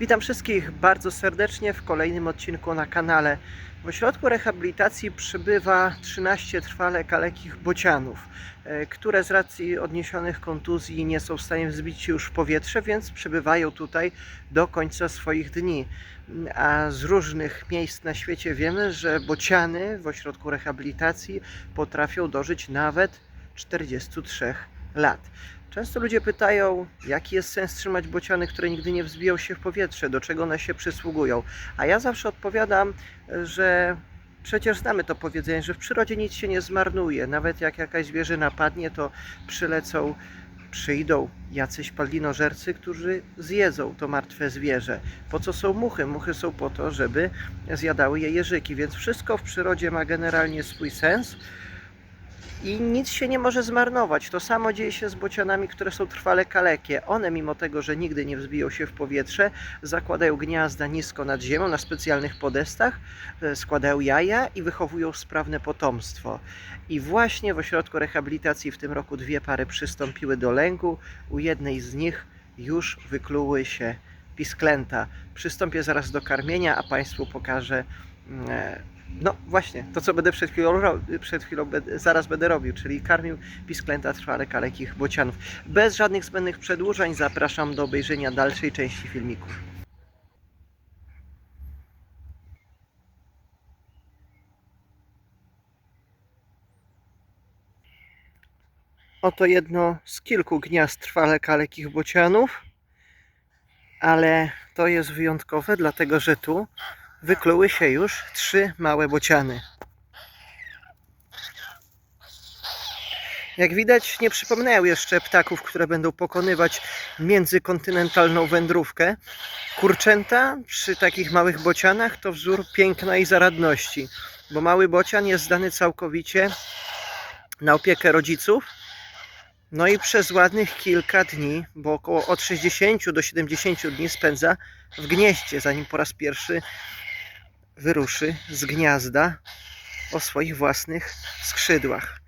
Witam wszystkich bardzo serdecznie w kolejnym odcinku na kanale. W ośrodku rehabilitacji przybywa 13 trwale kalekich bocianów, e, które z racji odniesionych kontuzji nie są w stanie wzbić się już w powietrze, więc przybywają tutaj do końca swoich dni. A z różnych miejsc na świecie wiemy, że bociany w ośrodku rehabilitacji potrafią dożyć nawet 43 lat. Często ludzie pytają, jaki jest sens trzymać bociany, które nigdy nie wzbiją się w powietrze, do czego one się przysługują. A ja zawsze odpowiadam, że przecież znamy to powiedzenie, że w przyrodzie nic się nie zmarnuje. Nawet jak jakaś zwierzyna padnie, to przylecą, przyjdą jacyś palinożercy, którzy zjedzą to martwe zwierzę. Po co są muchy? Muchy są po to, żeby zjadały je jeżyki, więc wszystko w przyrodzie ma generalnie swój sens i nic się nie może zmarnować. To samo dzieje się z bocianami, które są trwale kalekie. One, mimo tego, że nigdy nie wzbiją się w powietrze, zakładają gniazda nisko nad ziemią, na specjalnych podestach, e, składają jaja i wychowują sprawne potomstwo. I właśnie w ośrodku rehabilitacji w tym roku dwie pary przystąpiły do lęgu. U jednej z nich już wykluły się pisklęta. Przystąpię zaraz do karmienia, a Państwu pokażę mm, e, no właśnie, to co będę przed chwilą, przed chwilą zaraz będę robił, czyli karmił pisklęta trwale kalekich bocianów. Bez żadnych zbędnych przedłużeń zapraszam do obejrzenia dalszej części filmiku. Oto jedno z kilku gniazd trwale kalekich bocianów, ale to jest wyjątkowe, dlatego że tu wykluły się już trzy małe bociany. Jak widać, nie przypomniają jeszcze ptaków, które będą pokonywać międzykontynentalną wędrówkę. Kurczęta przy takich małych bocianach to wzór piękna i zaradności, bo mały bocian jest zdany całkowicie na opiekę rodziców. No i przez ładnych kilka dni, bo około od 60 do 70 dni spędza w gnieździe, zanim po raz pierwszy wyruszy z gniazda o swoich własnych skrzydłach.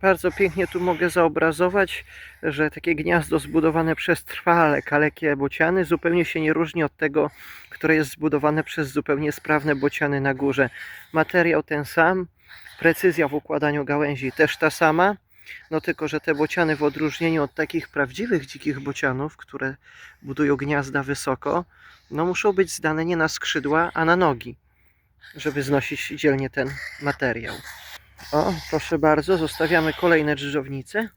Bardzo pięknie tu mogę zaobrazować, że takie gniazdo zbudowane przez trwale kalekie bociany zupełnie się nie różni od tego, które jest zbudowane przez zupełnie sprawne bociany na górze. Materiał ten sam, precyzja w układaniu gałęzi też ta sama, no tylko, że te bociany w odróżnieniu od takich prawdziwych dzikich bocianów, które budują gniazda wysoko, no muszą być zdane nie na skrzydła, a na nogi, żeby znosić dzielnie ten materiał. O, proszę bardzo, zostawiamy kolejne drżownice.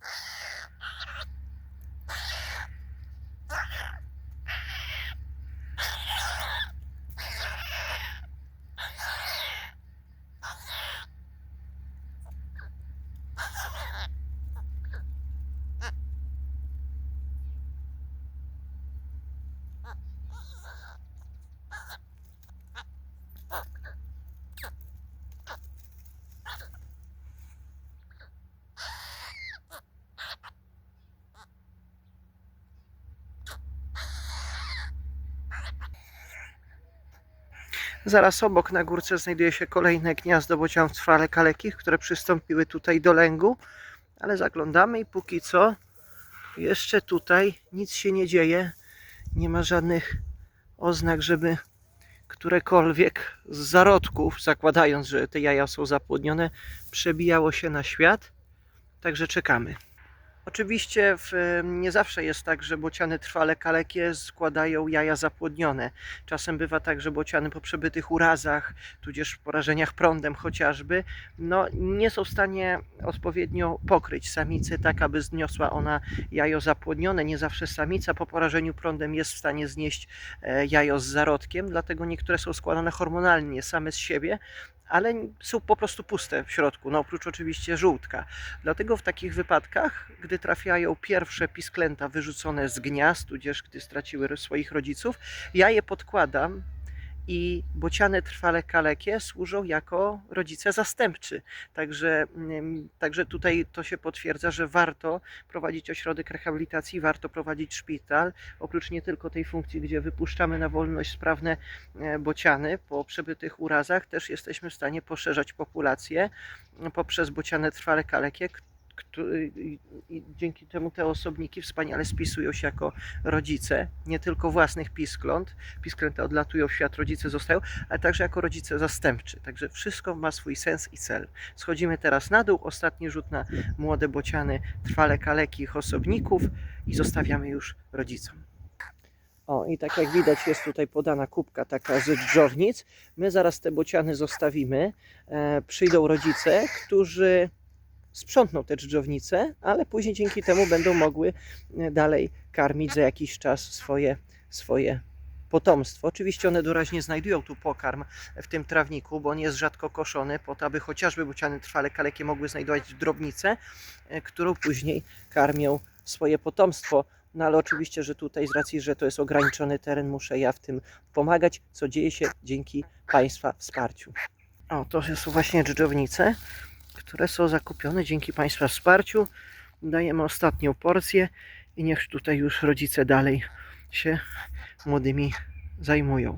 Zaraz obok na górce znajduje się kolejne gniazdo bocianów trwale kalekich, które przystąpiły tutaj do lęgu, ale zaglądamy i póki co jeszcze tutaj nic się nie dzieje. Nie ma żadnych oznak, żeby którekolwiek z zarodków, zakładając, że te jaja są zapłodnione, przebijało się na świat. Także czekamy. Oczywiście w, nie zawsze jest tak, że bociany trwale kalekie składają jaja zapłodnione. Czasem bywa tak, że bociany po przebytych urazach, tudzież porażeniach prądem chociażby, no, nie są w stanie odpowiednio pokryć samicy tak, aby zniosła ona jajo zapłodnione. Nie zawsze samica po porażeniu prądem jest w stanie znieść e, jajo z zarodkiem, dlatego niektóre są składane hormonalnie, same z siebie, ale są po prostu puste w środku, no oprócz oczywiście żółtka. Dlatego w takich wypadkach, gdy trafiają pierwsze pisklęta wyrzucone z gniazd, tudzież gdy straciły swoich rodziców, ja je podkładam i bociany trwale kalekie służą jako rodzice zastępczy. Także, mm, także tutaj to się potwierdza, że warto prowadzić ośrodek rehabilitacji, warto prowadzić szpital. Oprócz nie tylko tej funkcji, gdzie wypuszczamy na wolność sprawne e, bociany po przebytych urazach, też jesteśmy w stanie poszerzać populację poprzez bociany trwale kalekie, któ- i- i dzięki temu te osobniki wspaniale spisują się jako rodzice, nie tylko własnych piskląt, pisklęta odlatują w świat, rodzice zostają, ale także jako rodzice zastępczy. Także wszystko ma swój sens i cel. Schodzimy teraz na dół, ostatni rzut na młode bociany, trwale kalekich osobników i zostawiamy już rodzicom. O, i tak jak widać, jest tutaj podana kubka taka z dżdżownic. My zaraz te bociany zostawimy. E, przyjdą rodzice, którzy sprzątną te dżdżownice, ale później dzięki temu będą mogły e, dalej karmić za jakiś czas swoje, swoje potomstwo. Oczywiście one doraźnie znajdują tu pokarm w tym trawniku, bo on jest rzadko koszony, po to, aby chociażby bociany trwale kalekie mogły znajdować drobnicę, e, którą później karmią swoje potomstwo. No ale oczywiście, że tutaj z racji, że to jest ograniczony teren, muszę ja w tym pomagać, co dzieje się dzięki Państwa wsparciu. O, to są właśnie dżdżownice, które są zakupione dzięki Państwa wsparciu. Dajemy ostatnią porcję i niech tutaj już rodzice dalej się młodymi zajmują.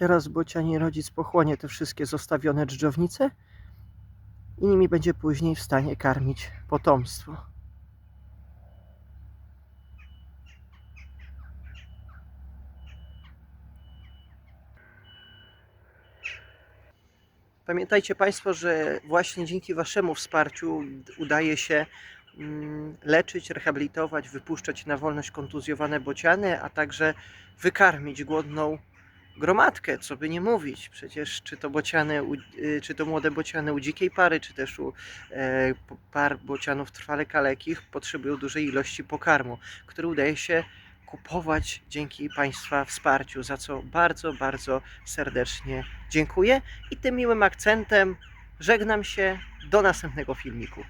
Teraz bociani rodzic pochłonie te wszystkie zostawione dżdżownice i nimi będzie później w stanie karmić potomstwo. Pamiętajcie Państwo, że właśnie dzięki Waszemu wsparciu udaje się mm, leczyć, rehabilitować, wypuszczać na wolność kontuzjowane bociany, a także wykarmić głodną gromadkę, co by nie mówić. Przecież czy to bociany, y, czy to młode bociany u dzikiej pary, czy też u e, par bocianów trwale kalekich potrzebują dużej ilości pokarmu, który udaje się kupować dzięki Państwa wsparciu, za co bardzo, bardzo serdecznie dziękuję. I tym miłym akcentem żegnam się do następnego filmiku.